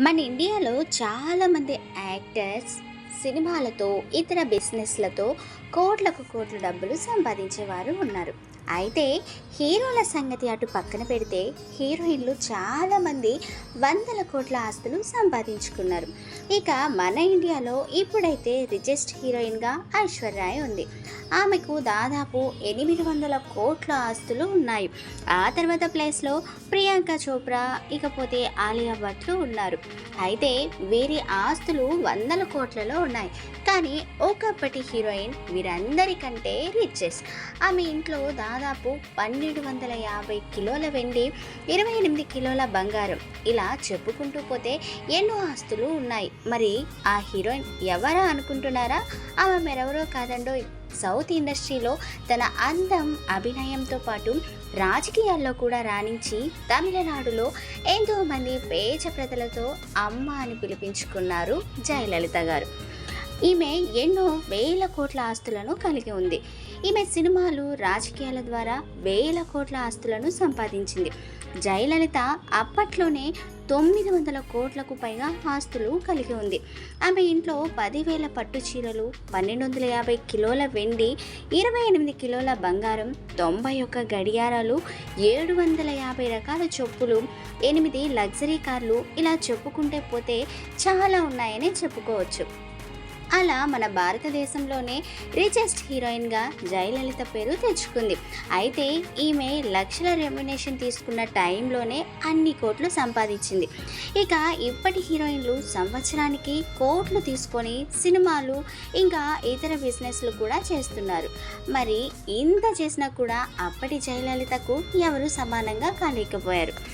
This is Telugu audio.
మన ఇండియాలో చాలామంది యాక్టర్స్ సినిమాలతో ఇతర బిజినెస్లతో కోట్లకు కోట్ల డబ్బులు సంపాదించేవారు ఉన్నారు. అయితే హీరోల సంగతి అటు పక్కన పెడితే హీరోయిన్లు చాలామంది వందల కోట్ల ఆస్తులు సంపాదించుకున్నారు. ఇక మన ఇండియాలో ఇప్పుడైతే రిచెస్ట్ హీరోయిన్గా ఐశ్వర్యాయ్ ఉంది. ఆమెకు దాదాపు ఎనిమిది వందల కోట్ల ఆస్తులు ఉన్నాయి. ఆ తర్వాత ప్లేస్లో ప్రియాంక చోప్రా ఇకపోతే ఆలియా భట్లు ఉన్నారు. అయితే వీరి ఆస్తులు వందల కోట్లలో ఉన్నాయి. కానీ ఒకప్పటి హీరోయిన్ వీరందరికంటే రిచెస్ట్ ఆమె ఇంట్లో దాదాపు పన్నెండు వందల యాభై కిలోల వెండి ఇరవై ఎనిమిది కిలోల బంగారం ఇలా చెప్పుకుంటూ పోతే ఎన్నో ఆస్తులు ఉన్నాయి. మరి ఆ హీరోయిన్ ఎవరా అనుకుంటున్నారా? ఆమె మరెవరో కాదండో సౌత్ ఇండస్ట్రీలో తన అందం అభినయంతో పాటు రాజకీయాల్లో కూడా రాణించి తమిళనాడులో ఎంతోమంది పేచ ప్రజలతో అమ్మ అని పిలిపించుకున్నారు జయలలిత గారు. ఈమె ఎన్నో వేల కోట్ల ఆస్తులను కలిగి ఉంది. ఈమె సినిమాలు రాజకీయాల ద్వారా వేల కోట్ల ఆస్తులను సంపాదించింది. జయలలిత అప్పట్లోనే తొమ్మిది వందల కోట్లకు పైగా ఆస్తులు కలిగి ఉంది. ఆమె ఇంట్లో పదివేల పట్టు చీరలు పన్నెండు వందల యాభై కిలోల వెండి ఇరవై ఎనిమిది కిలోల బంగారం తొంభై ఒక్క గడియారాలు ఏడు వందల యాభై రకాల చెప్పులు ఎనిమిది లగ్జరీ కార్లు ఇలా చెప్పుకుంటే పోతే చాలా ఉన్నాయని చెప్పుకోవచ్చు. అలా మన భారతదేశంలోనే రిచెస్ట్ హీరోయిన్గా జయలలిత పేరు తెచ్చుకుంది. అయితే ఈమె లక్షల రెమ్యునేషన్ తీసుకున్న టైంలోనే అన్ని కోట్లు సంపాదించింది. ఇక ఇప్పటి హీరోయిన్లు సంవత్సరానికి కోట్లు తీసుకొని సినిమాలు ఇంకా ఇతర బిజినెస్లు కూడా చేస్తున్నారు. మరి ఇంత చేసినా కూడా అప్పటి జయలలితకు ఎవరు సమానంగా కాలేకపోయారు?